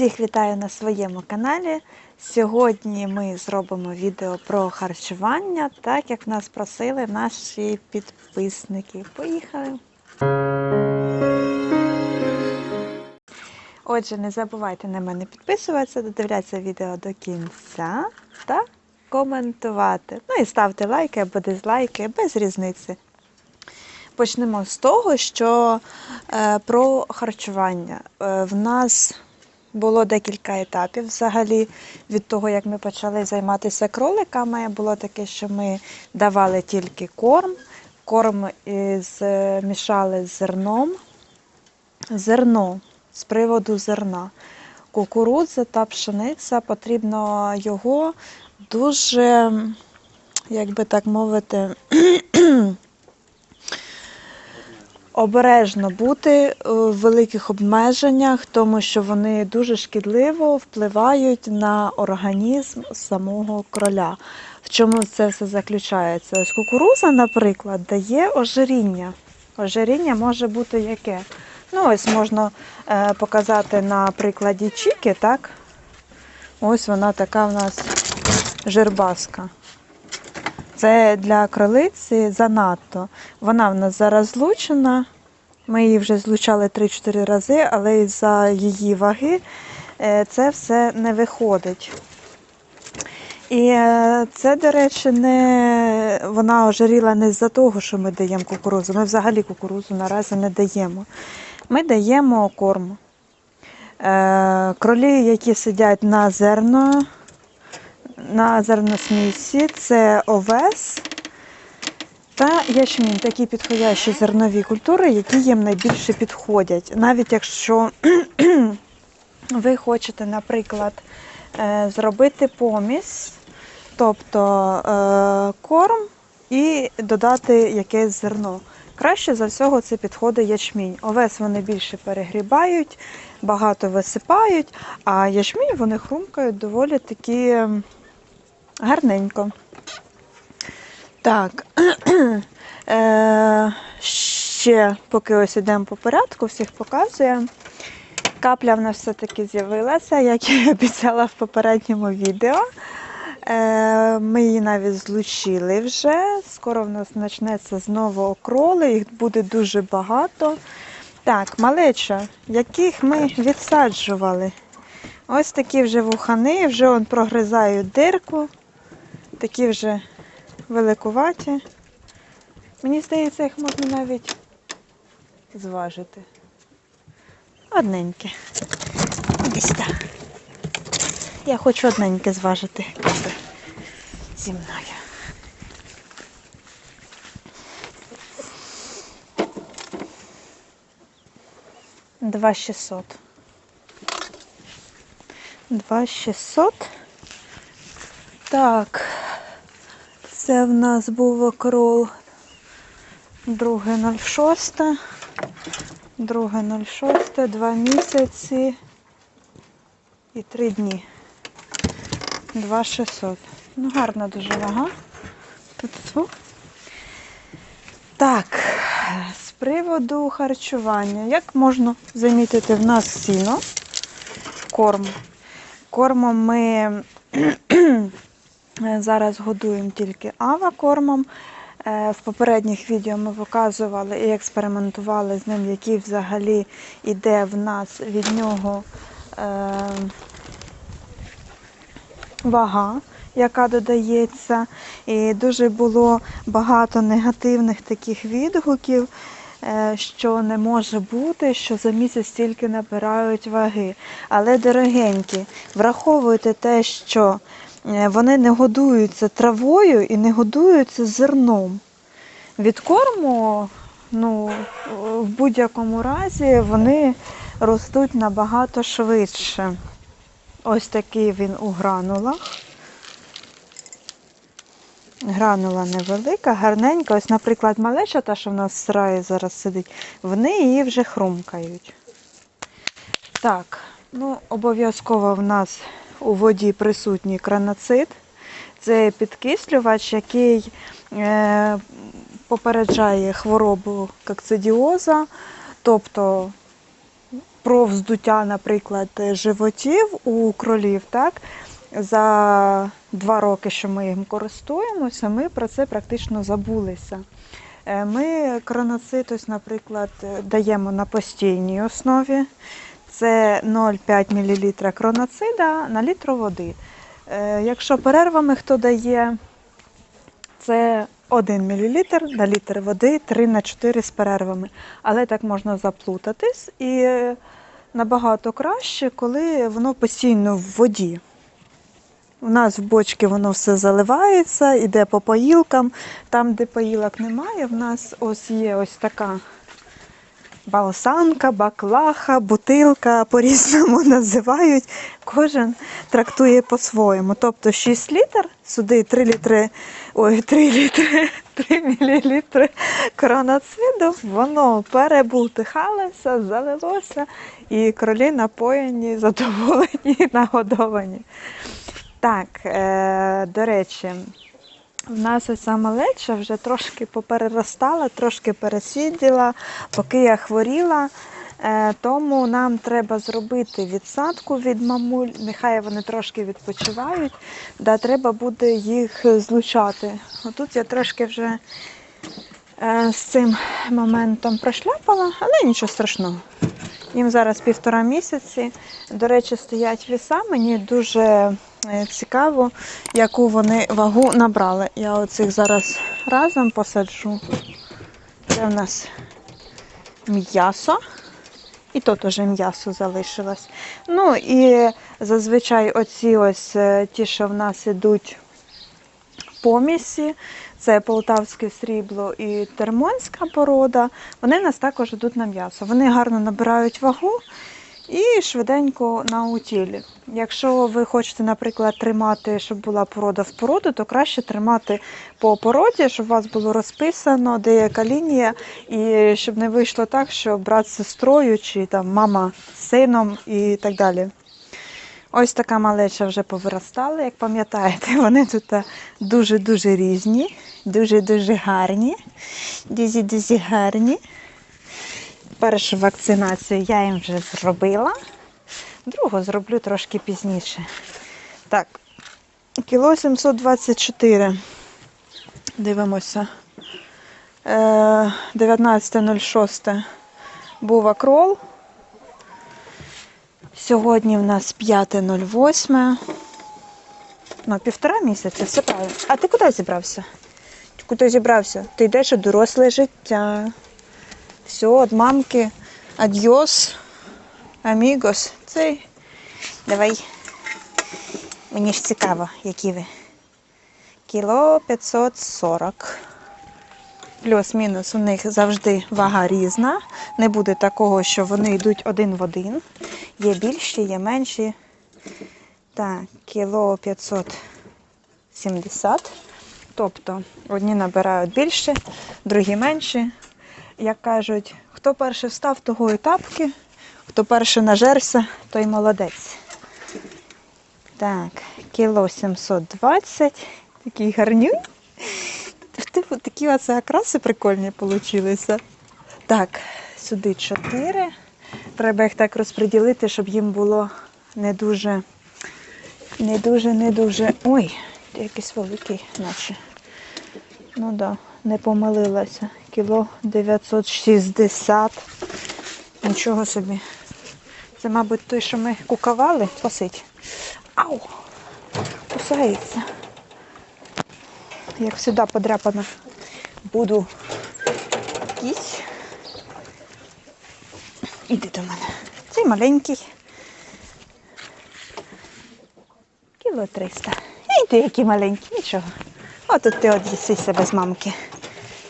Всіх вітаю на своєму каналі. Сьогодні ми зробимо відео про харчування, так як нас просили наші підписники. Поїхали! Отже, не забувайте на мене підписуватися, додивлятися відео до кінця та коментувати. Ну і ставте лайки або дизлайки, без різниці. Почнемо з того, що е, про харчування. Е, в нас було декілька етапів взагалі від того, як ми почали займатися кроликами. Було таке, що ми давали тільки корм, корм із, е, мішали з зерном. Зерно з приводу зерна. Кукурудза та пшениця потрібно його дуже, як би так мовити, обережно бути в великих обмеженнях, тому що вони дуже шкідливо впливають на організм самого кроля. В чому це все заключається? Ось кукуруза, наприклад, дає ожиріння. Ожиріння може бути яке? Ну, ось можна е, показати на прикладі Чіки, так? Ось вона така в нас жирбаска. Це для кролиці занадто. Вона в нас зараз злучена. Ми її вже злучали 3-4 рази, але із-за її ваги е, це все не виходить. І е, це, до речі, не вона ожиріла не з-за того, що ми даємо кукурузу. Ми взагалі кукурузу наразі не даємо. Ми даємо корм. Е, Кролі, які сидять на зерно, на зерносмісі, це овес та ячмінь, такі підходящі зернові культури, які їм найбільше підходять. Навіть якщо ви хочете, наприклад, е, зробити поміс, тобто е, корм і додати якесь зерно. Краще за всього це підходить ячмінь. Овес вони більше перегрібають, багато висипають, а ячмінь вони хрумкають доволі таки гарненько. Так, е, ще поки ось йдемо по порядку, всіх показуємо. Капля в нас все-таки з'явилася, як я обіцяла в попередньому відео. Е, Ми її навіть злучили вже. Скоро в нас почнеться знову окроли, їх буде дуже багато. Так, малеча, яких ми відсаджували. Ось такі вже вухани, вже он прогризають дирку. Такі вже великуваті. Мені здається, їх можна навіть зважити. Одненьке. Іди сюди. Я хочу одненьке зважити капи зі мною. Два шістсот. Два шістсот. Так. Це в нас був окрол друге 06. Друге 06, два місяці і три дні. 2600. Ну, гарна дуже вага. Так, з приводу харчування. Як можна замітити, в нас сіно, корм. Кормом ми зараз годуємо тільки ава кормом. Е, В попередніх відео ми показували і експериментували з ним, який взагалі йде в нас від нього е, вага, яка додається. І дуже було багато негативних таких відгуків, е, що не може бути, що за місяць тільки набирають ваги. Але, дорогенькі, враховуйте те, що е, вони не годуються травою і не годуються зерном. Від корму, ну, в будь-якому разі, вони ростуть набагато швидше. Ось такий він у гранулах. Гранула невелика, гарненька. Ось, наприклад, малеча, та, що в нас в сараї зараз сидить, вони її вже хрумкають. Так, ну, обов'язково в нас у воді присутній краноцит. Це підкислювач, який е, попереджає хворобу кокцидіоза, тобто про вздуття, наприклад, животів у кролів, так? За два роки, що ми їм користуємося, ми про це практично забулися. Е, Ми кроноцит, ось, наприклад, даємо на постійній основі. Це 0,5 мл кроноцида на літр води. Е, Якщо перервами хто дає, це 1 мл на літр води, 3 на 4 з перервами. Але так можна заплутатись і набагато краще, коли воно постійно в воді. У нас в бочки воно все заливається, іде по поїлкам. Там, де поїлок немає, в нас ось є ось така балсанка, баклаха, бутилка, по-різному називають. Кожен трактує по-своєму. Тобто 6 літр, сюди 3 літри, ой, 3 літри, 3 мл кроноциду, воно перебултихалося, залилося, і кролі напоєні, задоволені, нагодовані. Так, е, до речі, в нас сама малеча вже трошки попереростала, трошки пересиділа, поки я хворіла. Е, тому нам треба зробити відсадку від мамуль. Нехай вони трошки відпочивають, да, треба буде їх злучати. Отут я трошки вже е, з цим моментом прошляпала, але нічого страшного. Їм зараз півтора місяці. До речі, стоять віса. Мені дуже цікаво, яку вони вагу набрали. Я оцих зараз разом посаджу. Це в нас м'ясо. І тут уже м'ясо залишилось. Ну і зазвичай оці ось е, ті, що в нас ідуть помісі, це полтавське срібло і термонська порода. Вони в нас також йдуть на м'ясо. Вони гарно набирають вагу і швиденько на утілі. Якщо ви хочете, наприклад, тримати, щоб була порода в породу, то краще тримати по породі, щоб у вас було розписано, де яка лінія, і щоб не вийшло так, що брат з сестрою, чи там мама з сином і так далі. Ось така малеча вже повиростала, як пам'ятаєте, вони тут дуже-дуже різні, дуже-дуже гарні, дуже-дуже гарні. Першу вакцинацію я їм вже зробила, другу зроблю трошки пізніше. Так, кіло 724. Дивимося. Е, 19.06 був акрол. Сьогодні в нас 5.08. Ну, півтора місяця, все правильно. А ти куди зібрався? Куди зібрався? Ти йдеш у доросле життя. Все, від мамки. Адьос. Амігос. Цей. Давай. Мені ж цікаво, які ви. Кіло 540. Плюс-мінус у них завжди вага різна. Не буде такого, що вони йдуть один в один. Є більші, є менші. Так, кіло 570. Тобто одні набирають більше, другі менші. Як кажуть, хто перший встав, того і тапки, хто перший нажерся, той молодець. Так, кіло 720. Такий гарнюй. Типу, такі оце окраси прикольні получилися. Так, сюди 4. Треба їх так розподілити, щоб їм було не дуже, не дуже, не дуже. Ой, якийсь великий, наче. Ну так, да, не помилилася. Кіло 960. Нічого собі. Це, мабуть, той, що ми кукавали, посить. Ау! Кусається. Як завжди подряпана. Буду якийсь. Іди до мене. Цей маленький. Кіло 300. Іди, який маленький, нічого. От тут ти одвісися без мамки.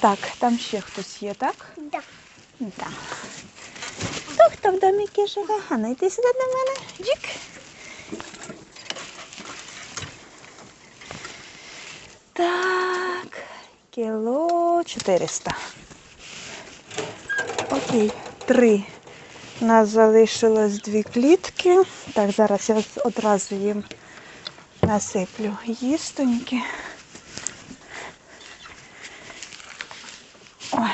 Так, там ще хтось є, так? Да. Так. Хто хто в доміки живе? Ганна, йди сюди до мене. Джик. Так, кіло 400. Окей, три. У нас залишилось дві клітки. Так, зараз я одразу їм насиплю їстоньки. Ой.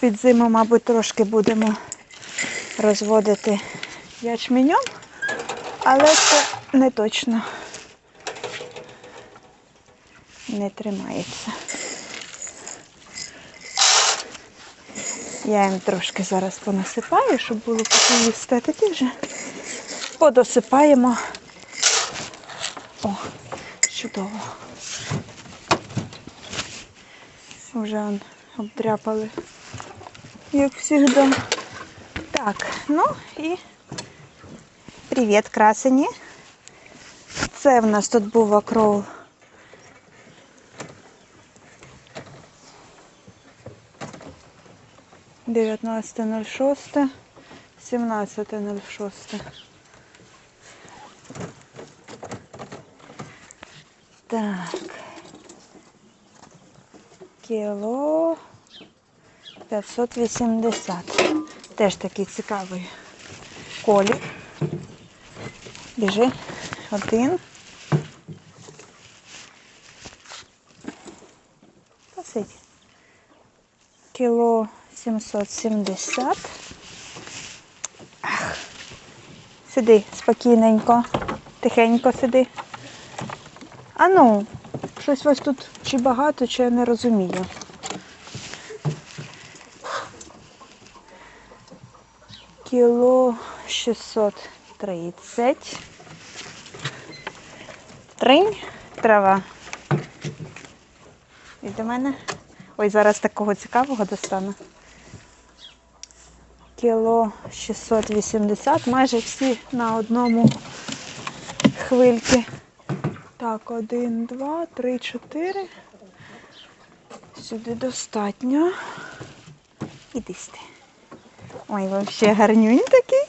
Під зиму, мабуть, трошки будемо розводити ячменем, але це не точно не тримається. Я їм трошки зараз понасипаю, щоб було поки їсти, тоді вже подосипаємо. О, чудово. Вже он обдряпали, як завжди. Так, ну і привіт, красені. Це в нас тут був акрол. Дев'ятнадцяте нуль шосте, сімнадцяте нуль шосте. Так. Кіло 580. Теж такий цікавий колір. Біжи. Один. Посидь. Кіло 770. Ах. Сиди спокійненько. Тихенько сиди. А ну, щось ось тут чи багато, чи я не розумію. Кіло 630. Тринь трава. І до мене. Ой, зараз такого цікавого достану. Кіло 680, майже всі на одному хвильки. Так, один, два, три, чотири. Сюди достатньо. Іди сюди. Ой, взагалі гарнюнь такий.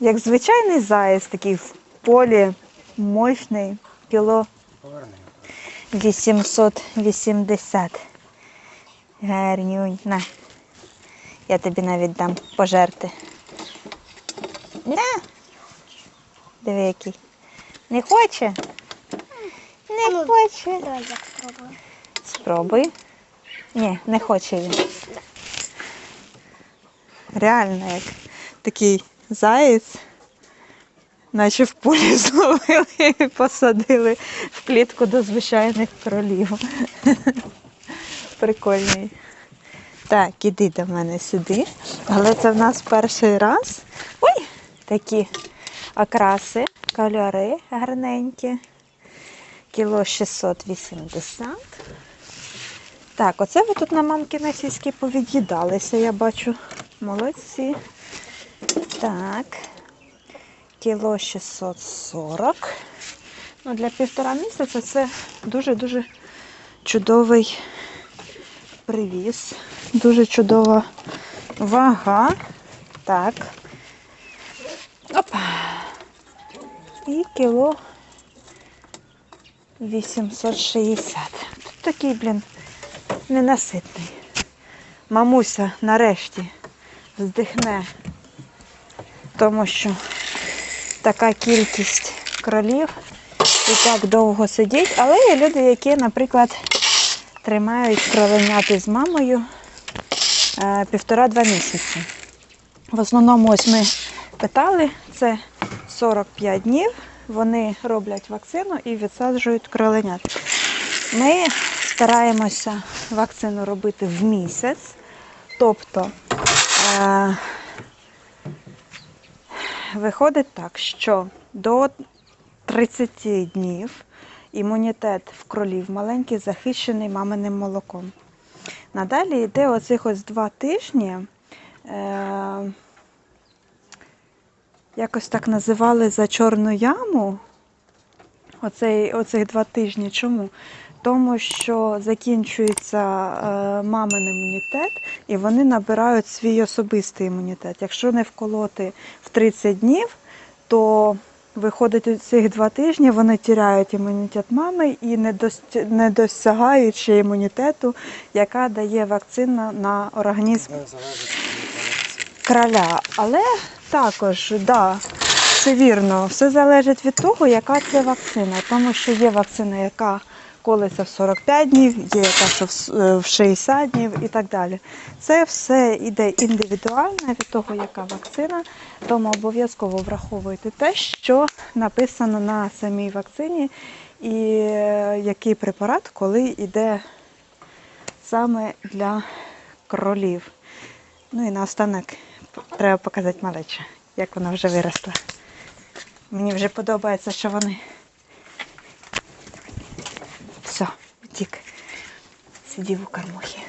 Як звичайний заєць, такий в полі мощний, кіло 880. Гарнюнь. На. Я тобі навіть дам пожерти. На. Диви який. Не хоче? Не ну, хоче. Давай я спробую. Спробуй. Ні, не хоче він. Реально, як такий заєць, наче в полі зловили і посадили в клітку до звичайних кролів. Прикольний. Так, іди до мене сюди. Але це в нас перший раз. Ой, такі окраси, кольори гарненькі. Кіло 680. Так, оце ви тут на мамкине сільські повід'їдалися, я бачу. Молодці. Так. Кіло 640. Ну, для півтора місяця це дуже-дуже чудовий привіз. Дуже чудова вага. Так. І кіло 860. Тут такий, блін, ненаситний. Мамуся нарешті здихне, тому що така кількість кролів і так довго сидіть. Але є люди, які, наприклад, тримають кроленяти з мамою е, півтора-два місяці. В основному, ось ми питали, це 45 днів. Вони роблять вакцину і відсаджують кроленят. Ми стараємося вакцину робити в місяць. Тобто е, виходить так, що до 30 днів імунітет в кролів маленький захищений маминим молоком. Надалі йде оцих ось два тижні. Е, якось так називали за чорну яму. Оцей, оцих два тижні. Чому? Тому що закінчується е, мамин імунітет, і вони набирають свій особистий імунітет. Якщо не вколоти в 30 днів, то виходить у цих два тижні, вони тіряють імунітет мами і не, дос- не досягають імунітету, яка дає вакцина на організм короля. Але також, да, це вірно, все залежить від того, яка це вакцина. Тому що є вакцина, яка колиться в 45 днів, є яка, що в с- е, в 60 днів і так далі. Це все йде індивідуально від того, яка вакцина, тому обов'язково враховуйте те, що написано на самій вакцині, і е, який препарат, коли йде саме для кролів. Ну і наостанок треба показати малече, як вона вже виросла. Мені вже подобається, що вони. Все, втік. Сидів у кормухі.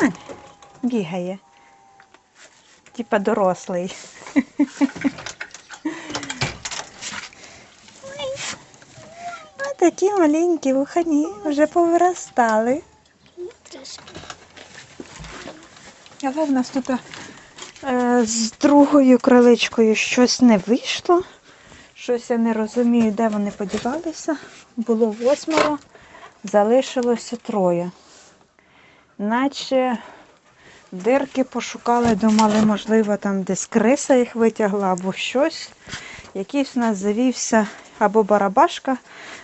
Ань, Бігає. Типа дорослий. Ой, А такі маленькі вухані вже повиростали. Але в нас тут е, з другою криличкою щось не вийшло. Щось я не розумію, де вони подівалися. Було восьмеро, залишилося троє. Наче дирки пошукали, думали, можливо, там десь криса їх витягла або щось. Якийсь у нас завівся або барабашка,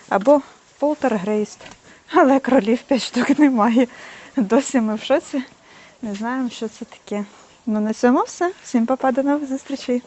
або полтергейст. Але кролів п'ять штук немає. Досі ми в шоці. Не знаємо, що це таке. Ну на цьому все. Всім па-па, до нових зустрічей.